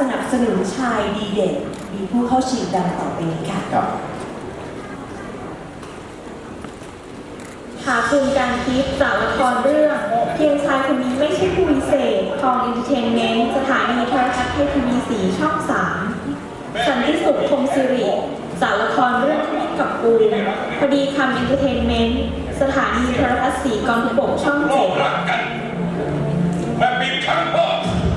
สนับสนุนชายดีเด่น มีผู้เข้าชิงดังต่อไปนี้ค่ะ ครับหาคุณการทิพย์จากละครเรื่อง เพียงชายคนนี้ไม่ใช่ผู้วิเศษคองอินเตอร์เทนเมนต์สถานีโทรทัศน์ไทยทีวีสีช่อง3สันติสุขพงศิริจากละครเรื่องที่กับปูพอดีคำอินเตอร์เทนเมนต์สถานีโทรทัศน์สีกองทพบกช่องก็เจ็ดรักกันแม่ปีขังพ่อ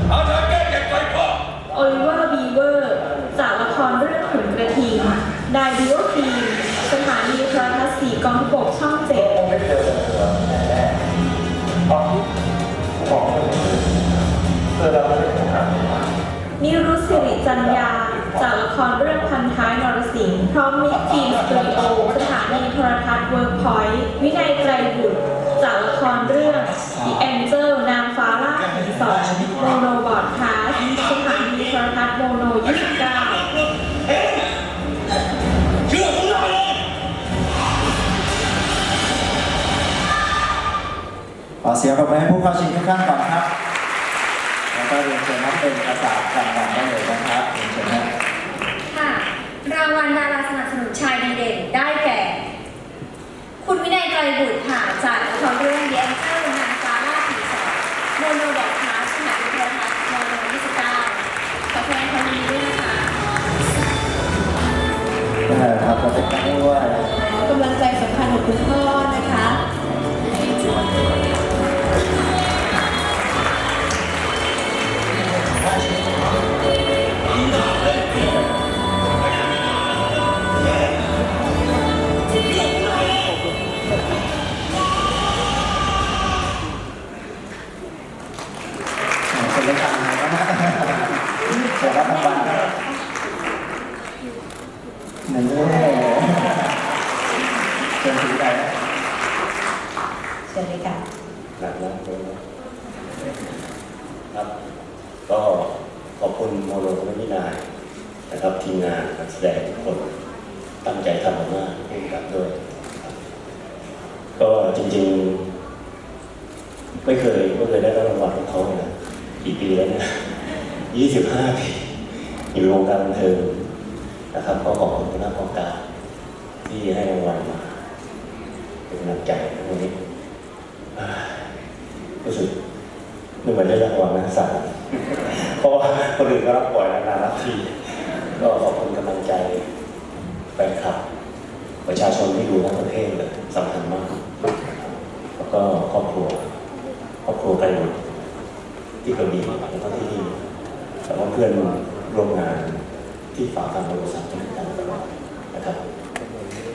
เอาเธอแก้เจ็บใจพ่อ โอลิเวอร์บีเวอร์จากละครเรื่องขุนกระทิงไดบิวฟีมสถานีโทรทัศน์สี กองทพบกช่องเจ็ดไม่เจอแน่ๆบอกบอกเพื่อเราไม่ได้ทำนิรุตสิริจันยาจากละครเรื่องพันท้ายนรสิงห์พร้อมมิตรทีมสตูดิโอสถานีโทรทัศน์เวิร์กพอยต์วินัยไกรบุตรจากละครเรื่อง The Angel อเสียงปรบมือให้ผู้เข้าชิงทุกท่านก่อนครับ แล้วก็เรียนเชิญนักเป็นประสาทรางวัลได้เลยนะครับเรียนเชิญนะค่ะรางวัลดาราสนับสนุนชายดีเด่นได้แก่ คุณวินัยไกรบุตรค่ะจากละครเรื่อง The Angel นางฟ้าล่าผีสองโมโนบอดคาสสถานีโทรทัศน์โมโน29ขอแสดงความยินดีด้วยนะคะได้ครับเราจะกันด้วยกำลังใจสำคัญของคุณพ่อนะคะ หนึ่งเลยเชิญถือได้นเชิญเลยค่ะหนักนะครับ ก็ขอบคุณโมโนและพี่นายนะครับทีมงานนักแสดงทุกคนตั้งใจทำมากๆร่วมกับด้วยครับก็จริงๆ ไม่เคยไม่เคยได้รับรางวัลของเขาเลยนะกี่ปีแล้วเนี่ยยี่สิบห้าปีอยู่วงการบันเทิง นะครับก็ขอบคุณคณะกรรมการที่ให้รางวัลมาเป็นกำลังใจในวันนี้รู้สึกไม่เหมือนได้รางวัลนะสั่นเพราะว่าคนอื่นก็รับปล่อยนานๆรับทีก็ขอบคุณกำลังใจแฟนคลับ ประชาชนที่ดูทั้งประเทศเลยสำคัญมาก แล้วก็ครอบครัวครอบครัวไกลบุตรที่กระบี่แล้วก็ที่นี่แล้วก็เพื่อนร่วมงาน ที่ฝากทางบริษัททุกานตลอดนะครับ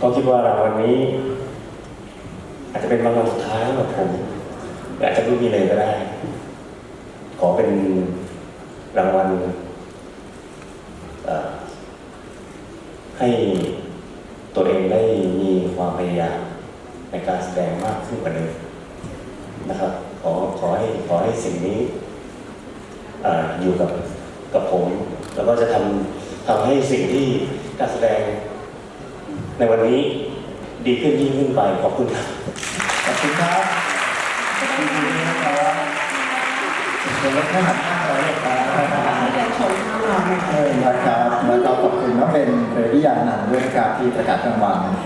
ก็คิดว่ารางวัลนี้ อาจจะเป็นรางวัลสุดท้ายสำหรับผมอาจจะไม่มีเลยก็ได้ ขอเป็นรางวัลให้ตัวเองได้มีความพยายามในการแสดงมากขึ้นกว่าเดิมนะครับ ขอขอให้ขอให้สิ่งนี้ออยู่กับกับผม แล้วก็จะทำ ทำให้สิ่งที่การแสดงในวันนี้ดีขึ้นยิ่งขึ้นไปขอบคุณครับขอบคุณครับขอบคุณนะครับเดี๋ยวรถแค่หันหน้าเราเลยครับให้เดินชมข้างหลังนะคะเออนะครับแล้วก็ขอบคุณน้องเป็นเรดี้ยานันท์ด้วยนะครับที่ประกาศรางวัลนะฮะ